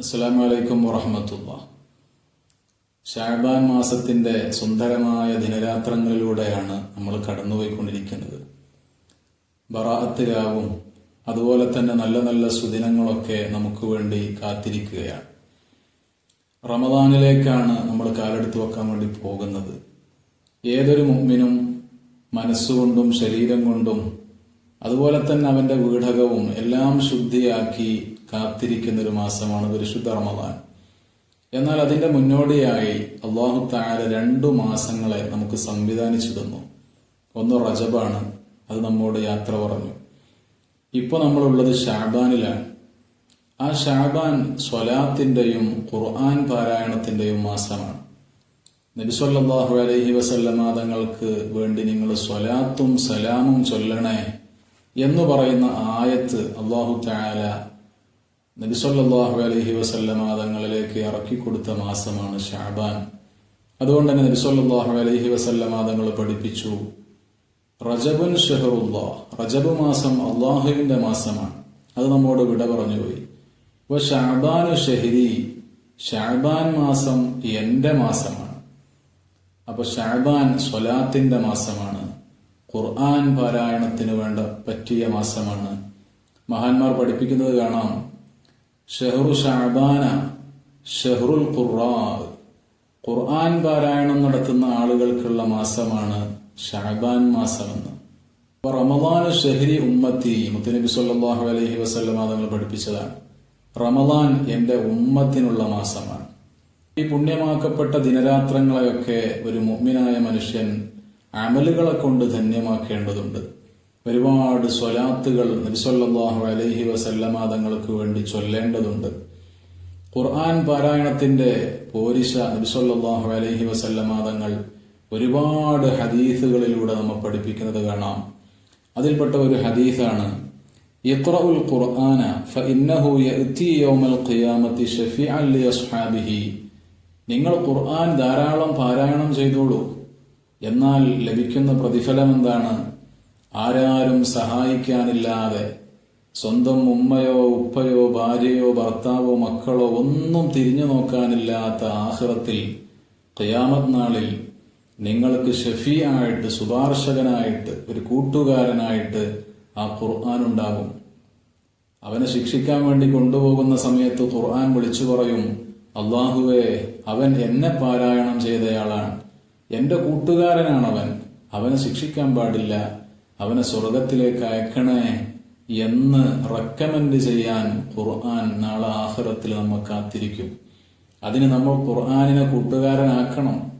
അസ്സാം വലൈക്കും വറഹമത്തുള്ള. ഷാബാൻ മാസത്തിന്റെ സുന്ദരമായ ദിനരാത്രങ്ങളിലൂടെയാണ് നമ്മൾ കടന്നുപോയിക്കൊണ്ടിരിക്കുന്നത്. ബറാഹത്ത് രാവും അതുപോലെ തന്നെ നല്ല നല്ല സുദിനങ്ങളൊക്കെ നമുക്ക് വേണ്ടി കാത്തിരിക്കുകയാണ്. റമദാനിലേക്കാണ് നമ്മൾ കാലെടുത്ത് വെക്കാൻ വേണ്ടി പോകുന്നത്. ഏതൊരു മുമ്മിനും മനസ്സുകൊണ്ടും ശരീരം കൊണ്ടും അതുപോലെ തന്നെ അവന്റെ വീടകവും എല്ലാം ശുദ്ധിയാക്കി കാത്തിരിക്കുന്ന ഒരു മാസമാണ് പരിശുദ്ധ റമദാൻ. എന്നാൽ അതിന്റെ മുന്നോടിയായി അള്ളാഹു താര രണ്ടു മാസങ്ങളെ നമുക്ക് സംവിധാനിച്ചു തന്നു. ഒന്ന് റജബാണ് അത് നമ്മോട് യാത്ര പറഞ്ഞു. ഇപ്പൊ നമ്മളുള്ളത് ഷാബാനിലാണ്. ആ ഷാബാൻ സ്വലാത്തിന്റെയും ഖുർആൻ പാരായണത്തിന്റെയും മാസമാണ്. നബിസ്വല്ലാഹു അലൈഹി വസല്ലമ തങ്ങൾക്ക് വേണ്ടി നിങ്ങൾ സ്വലാത്തും സലാമും ചൊല്ലണേ എന്ന് പറയുന്ന ആയത്ത് അള്ളാഹു താല നബിസ്വല്ലാഹു അലഹി വസല്ലമ തങ്ങളിലേക്ക് ഇറക്കി കൊടുത്ത മാസമാണ് ഷാബാൻ. അതുകൊണ്ട് തന്നെ നബിസ്വല്ലാഹു അലഹി വസല്ലമ തങ്ങൾ പഠിപ്പിച്ചു. റജബുൻ ഷെഹറുല്ലാ റജബ് മാസം അള്ളാഹുവിന്റെ മാസമാണ്. അത് നമ്മോട് വിട പറഞ്ഞുപോയി. ഇപ്പൊ ഷാബാനു ഷെഹരി. ഷാബാൻ മാസം എന്റെ മാസമാണ്. അപ്പൊ ഷാബാൻ സ്വലാത്തിന്റെ മാസമാണ്. ഖുർആൻ പാരായണത്തിന് വേണ്ട പറ്റിയ മാസമാണ്. മഹാന്മാർ പഠിപ്പിക്കുന്നത് കാണാം. ഷെഹറു ഷാബാന ഷെഹ്റുൽ ഖുറാ ഖുർആൻ പാരായണം നടത്തുന്ന ആളുകൾക്കുള്ള മാസമാണ് ഷാബാൻ മാസമെന്ന്. അപ്പൊ റമദാൻ ഷെഹരി ഉമ്മത്തി മുത്തനബി സല്ലാഹു അലൈഹി വസ്ലമ തങ്ങൾ പഠിപ്പിച്ചതാണ്. റമദാൻ എന്റെ ഉമ്മത്തിനുള്ള മാസമാണ്. ഈ പുണ്യമാക്കപ്പെട്ട ദിനരാത്രങ്ങളെയൊക്കെ ഒരു മുഗ്മിനായ മനുഷ്യൻ അമലുകളെ കൊണ്ട് ധന്യമാക്കേണ്ടതുണ്ട്. ഒരുപാട് സ്വലാത്തുകൾ നബിസൊല്ലാഹു അലൈഹി വസല്ലമ തങ്ങൾക്ക് വേണ്ടി ചൊല്ലേണ്ടതുണ്ട്. ഖുർആൻ പാരായണത്തിന്റെ പോരിശ നബിസൊല്ലാഹു അലൈഹി വസല്ലമ തങ്ങൾ ഒരുപാട് ഹദീസുകളിലൂടെ നമ്മൾ പഠിപ്പിക്കുന്നത് കാണാം. അതിൽപ്പെട്ട ഒരു ഹദീസാണ് ഖുർആന ഫഇന്നഹു യൗമൽ ഖിയാമത്തി നിങ്ങൾ ഖുർആൻ ധാരാളം പാരായണം ചെയ്തോളൂ. എന്നാൽ ലഭിക്കുന്ന പ്രതിഫലം എന്താണ് ആരാരും സഹായിക്കാനില്ലാതെ സ്വന്തം ഉമ്മയോ ഉപ്പയോ ഭാര്യയോ ഭർത്താവോ മക്കളോ ഒന്നും തിരിഞ്ഞു നോക്കാനില്ലാത്ത ആഹ്റത്തിൽ ഖിയാമത് നാളിൽ നിങ്ങൾക്ക് ഷഫീആയിട്ട് ശുപാർശകനായിട്ട് ഒരു കൂട്ടുകാരനായിട്ട് ആ ഖുർആൻ ഉണ്ടാകും. അവനെ ശിക്ഷിക്കാൻ വേണ്ടി കൊണ്ടുപോകുന്ന സമയത്ത് ഖുർആൻ വിളിച്ചു പറയും അള്ളാഹുവെ അവൻ എന്നെ പാരായണം ചെയ്തയാളാണ്. എന്റെ കൂട്ടുകാരനാണവൻ. അവനെ ശിക്ഷിക്കാൻ പാടില്ല. അവനെ സ്വർഗത്തിലേക്ക് അയക്കണേ എന്ന് റെക്കമെൻഡ് ചെയ്യാൻ ഖുർആൻ നാളെ ആഹ്റത്തിൽ നമ്മൾ കാത്തിരിക്കും. അതിന് നമ്മൾ ഖുർആാനിനെ കൂട്ടുകാരനാക്കണം.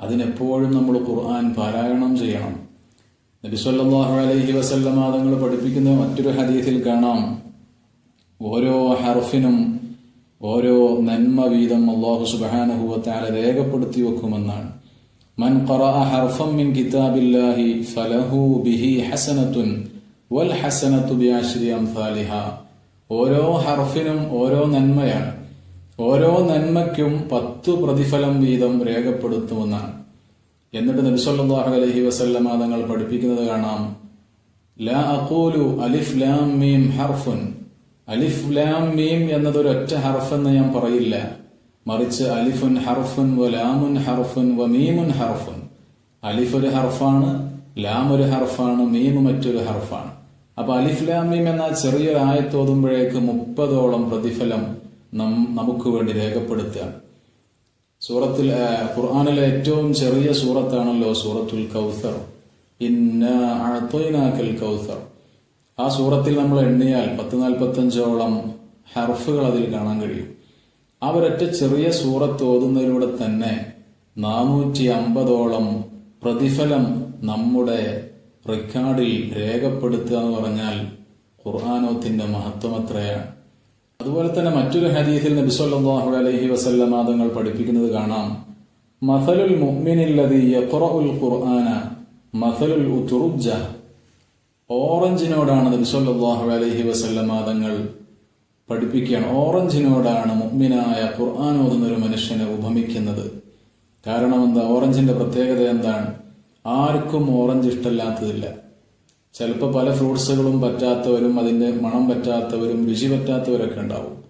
അതിനെപ്പോഴും നമ്മൾ ഖുർആൻ പാരായണം ചെയ്യണം. നബിസ്വല്ലാഹു അലൈഹി വസല്ലമ തങ്ങൾ പഠിപ്പിക്കുന്ന മറ്റൊരു ഹദീസിൽ കാണാം. ഓരോ ഹർഫിനും ഓരോ നന്മ വീതം അള്ളാഹു സുബാനഹുവത്താല രേഖപ്പെടുത്തി വെക്കുമെന്നാണ്. മൻ ഖറഅ حرفا മിൻ കിതാബില്ലാഹി ഫലഹു ബിഹി به വൽ والحسنة بعشر أمثالها ഓരോ ഹർഫിനും ഓരോ നന്മയാണ്. ഓരോ നന്മയ്ക്കും പത്തു പ്രതിഫലം വീതം രേഖപ്പെടുത്തുമെന്നാണ്. എന്നിട്ട് നബിസല്ലാഹു അലൈഹി വസല്ലമ തങ്ങൾ പഠിപ്പിക്കുന്നത് കാണാം. ലാ അഖൂലു അലിഫ് ലാം മീം ഹർഫുൻ. അലിഫ് ലാം മീം എന്നതൊരൊറ്റ ഹർഫ് എന്ന് ഞാൻ പറയില്ല. മറിച്ച് അലിഫുൻ ഹർഫുൻ വ ലാമുൻ ഹർഫുൻ വ മീമുൻ ഹർഫുൻ അലിഫ് ഒരു ഹർഫാണ് ലാം ഒരു ഹർഫാണ് മീം മറ്റൊരു ഹർഫാണ് അപ്പൊ അലിഫ് ലാം മീം എന്ന ചെറിയൊരു ആയത്തോതുമ്പോഴേക്ക് മുപ്പതോളം പ്രതിഫലം നമുക്ക് വേണ്ടി രേഖപ്പെടുത്തുകയാണ് സൂറത്തിൽ ഖുർആാനിലെ ഏറ്റവും ചെറിയ സൂറത്താണല്ലോ സൂറത്തുൽ കൗസർ. ഇന്നൽ കൗസർ. ആ സൂറത്തിൽ നമ്മൾ എണ്ണിയാൽ പത്ത് നാൽപ്പത്തഞ്ചോളം ഹർഫുകൾ അതിൽ കാണാൻ കഴിയും. ആ ഒരൊറ്റ ചെറിയ സൂറത്ത് ഓതുന്നതിലൂടെ തന്നെ നാനൂറ്റി അമ്പതോളം പ്രതിഫലം നമ്മുടെ റെക്കോർഡിൽ രേഖപ്പെടുത്തുക എന്ന് പറഞ്ഞാൽ ഖുർആാനോത്തിന്റെ മഹത്വം എത്രയാണ് അതുപോലെ തന്നെ മറ്റൊരു ഹദീസിൽ നബിസ്വല്ലാഹു അലൈഹി വസല്ലമ തങ്ങൾ പഠിപ്പിക്കുന്നത് കാണാം. മസലുൽ മുഅ്മിനില്ലദി യഖറഉൽ ഖുർആന മസലുൽ ഉതുർജ ഓറഞ്ചിനോടാണ് നബിസ്വല്ലാഹു അലൈഹി വസല്ലമ തങ്ങൾ പഠിപ്പിക്കുകയാണ് ഓറഞ്ചിനോടാണ് മുഅ്മിനായ ഖുർആൻ ഓതുന്ന ഒരു മനുഷ്യനെ ഉപമിക്കുന്നത്. കാരണം എന്താ ഓറഞ്ചിന്റെ പ്രത്യേകത എന്താണ്? ആർക്കും ഓറഞ്ച് ഇഷ്ടമില്ലാത്തതില്ല. ചിലപ്പോൾ പല ഫ്രൂട്ട്സുകളും പറ്റാത്തവരും അതിന്റെ മണം പറ്റാത്തവരും രുചി പറ്റാത്തവരൊക്കെ ഉണ്ടാവും.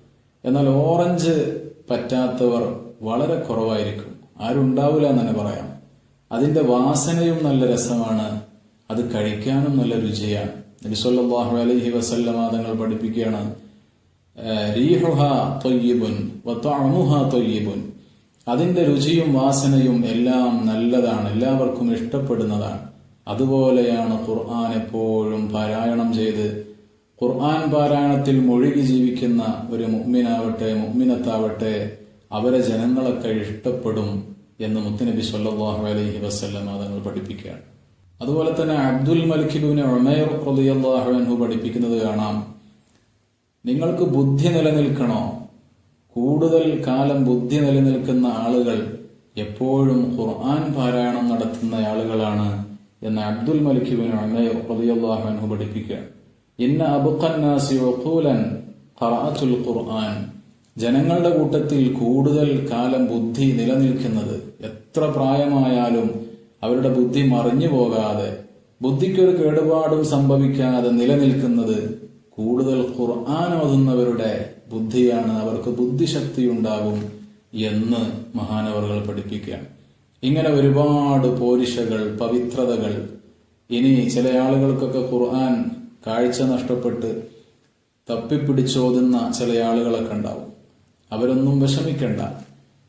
എന്നാൽ ഓറഞ്ച് പറ്റാത്തവർ വളരെ കുറവായിരിക്കും. ആരുണ്ടാവില്ല എന്ന് തന്നെ പറയാം. അതിന്റെ വാസനയും നല്ല രസമാണ്. അത് കഴിക്കാനും നല്ല രുചിയാണ്. നബിസ്വല്ലാഹു അലഹി വസല്ലമ തങ്ങൾ പഠിപ്പിക്കുകയാണ് റീഹുഹ അതിന്റെ രുചിയും വാസനയും എല്ലാം നല്ലതാണ് എല്ലാവർക്കും ഇഷ്ടപ്പെടുന്നതാണ്. അതുപോലെയാണ് ഖുർആൻ എപ്പോഴും പാരായണം ചെയ്ത് ഖുർആൻ പാരായണത്തിൽ മുഴുകി ജീവിക്കുന്ന ഒരു മുഗ്മിനാവട്ടെ മുഗ്മിനത്താവട്ടെ അവരെ ജനങ്ങളൊക്കെ ഇഷ്ടപ്പെടും എന്ന് മുത്തുനബി സല്ലാഹു അലൈഹി വസ്ല്ലാം തങ്ങൾ പഠിപ്പിക്കുകയാണ്. അതുപോലെ തന്നെ അബ്ദുൽ മലിഖിബുവിനെ ഒമേർ റളിയല്ലാഹു അൻഹു പഠിപ്പിക്കുന്നത് കാണാം. നിങ്ങൾക്ക് ബുദ്ധി നിലനിൽക്കണോ? കൂടുതൽ കാലം ബുദ്ധി നിലനിൽക്കുന്ന ആളുകൾ എപ്പോഴും ഖുർആൻ പാരായണം നടത്തുന്ന ആളുകളാണ് എന്ന് അബ്ദുൽ മലിക്കിബിൻ ഉമേർ റളിയല്ലാഹു അൻഹു ഇന്ന ഖുർആൻ. ജനങ്ങളുടെ കൂട്ടത്തിൽ കൂടുതൽ കാലം ബുദ്ധി നിലനിൽക്കുന്നത് എത്ര പ്രായമായാലും അവരുടെ ബുദ്ധി മറിഞ്ഞു പോകാതെ ബുദ്ധിക്കൊരു കേടുപാടും സംഭവിക്കാതെ നിലനിൽക്കുന്നത് കൂടുതൽ ഖുർആൻ ഓതുന്നവരുടെ ബുദ്ധിയാണ് അവർക്ക് ബുദ്ധിശക്തി ഉണ്ടാകും എന്ന് മഹാനവറുകൾ പഠിപ്പിക്കുകയാണ്. ഇങ്ങനെ ഒരുപാട് പോരിശകൾ പവിത്രതകൾ ഇനി ചില ആളുകൾക്കൊക്കെ ഖുർആൻ കാഴ്ച നഷ്ടപ്പെട്ട് തപ്പിപ്പിടിച്ചോതുന്ന ചില ആളുകളൊക്കെ ഉണ്ടാവും. അവരൊന്നും വിഷമിക്കണ്ട.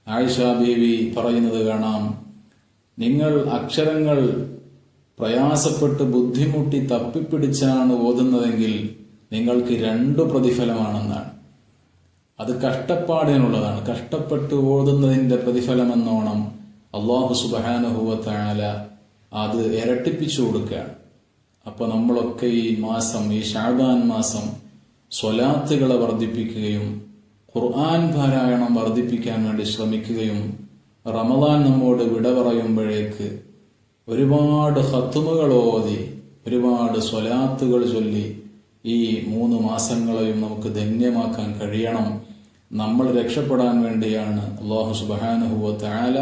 ആയിഷ ബീവി പറയുന്നത് കാണാം നിങ്ങൾ അക്ഷരങ്ങൾ പ്രയാസപ്പെട്ട് ബുദ്ധിമുട്ടി തപ്പിപ്പിടിച്ചാണ് ഓതുന്നതെങ്കിൽ നിങ്ങൾക്ക് രണ്ടു പ്രതിഫലമാണെന്നാണ്. അത് കഷ്ടപ്പാടിനുള്ളതാണ്. കഷ്ടപ്പെട്ട് ഓതുന്നതിന്റെ പ്രതിഫലമെന്നോണം അള്ളാഹു സുബാനുഭവത്താല അത് ഇരട്ടിപ്പിച്ചു കൊടുക്കുകയാണ്. അപ്പൊ നമ്മളൊക്കെ ഈ മാസം ഈ ഷാബാൻ മാസം സ്വലാത്തുകളെ വർദ്ധിപ്പിക്കുകയും ഖുർആൻ പാരായണം വർദ്ധിപ്പിക്കാൻ വേണ്ടി ശ്രമിക്കുകയും റമദാൻ നമ്മോട് വിട പറയുമ്പോഴേക്ക് ഒരുപാട് ഹത്തുമുകൾ ഓതി ഒരുപാട് സ്വലാത്തുകൾ ചൊല്ലി ഈ മൂന്ന് മാസങ്ങളെയും നമുക്ക് ധന്യമാക്കാൻ കഴിയണം. നമ്മൾ രക്ഷപ്പെടാൻ വേണ്ടിയാണ് അള്ളാഹു സുബാനുഹുവ താല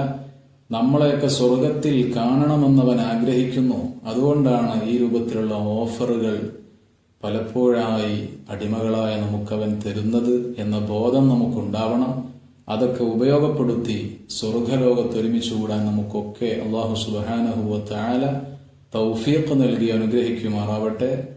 നമ്മളെയൊക്കെ സ്വർഗത്തിൽ കാണണമെന്നവൻ ആഗ്രഹിക്കുന്നു. അതുകൊണ്ടാണ് ഈ രൂപത്തിലുള്ള ഓഫറുകൾ പലപ്പോഴായി അടിമകളായ നമുക്കവൻ തരുന്നത് എന്ന ബോധം നമുക്കുണ്ടാവണം. അതൊക്കെ ഉപയോഗപ്പെടുത്തി സ്വർഗലോകത്ത് ഒരുമിച്ച് കൂടാൻ നമുക്കൊക്കെ അള്ളാഹു സുബാനഹുവ തൗഫീഖ് നൽകി അനുഗ്രഹിക്കുമാറാവട്ടെ.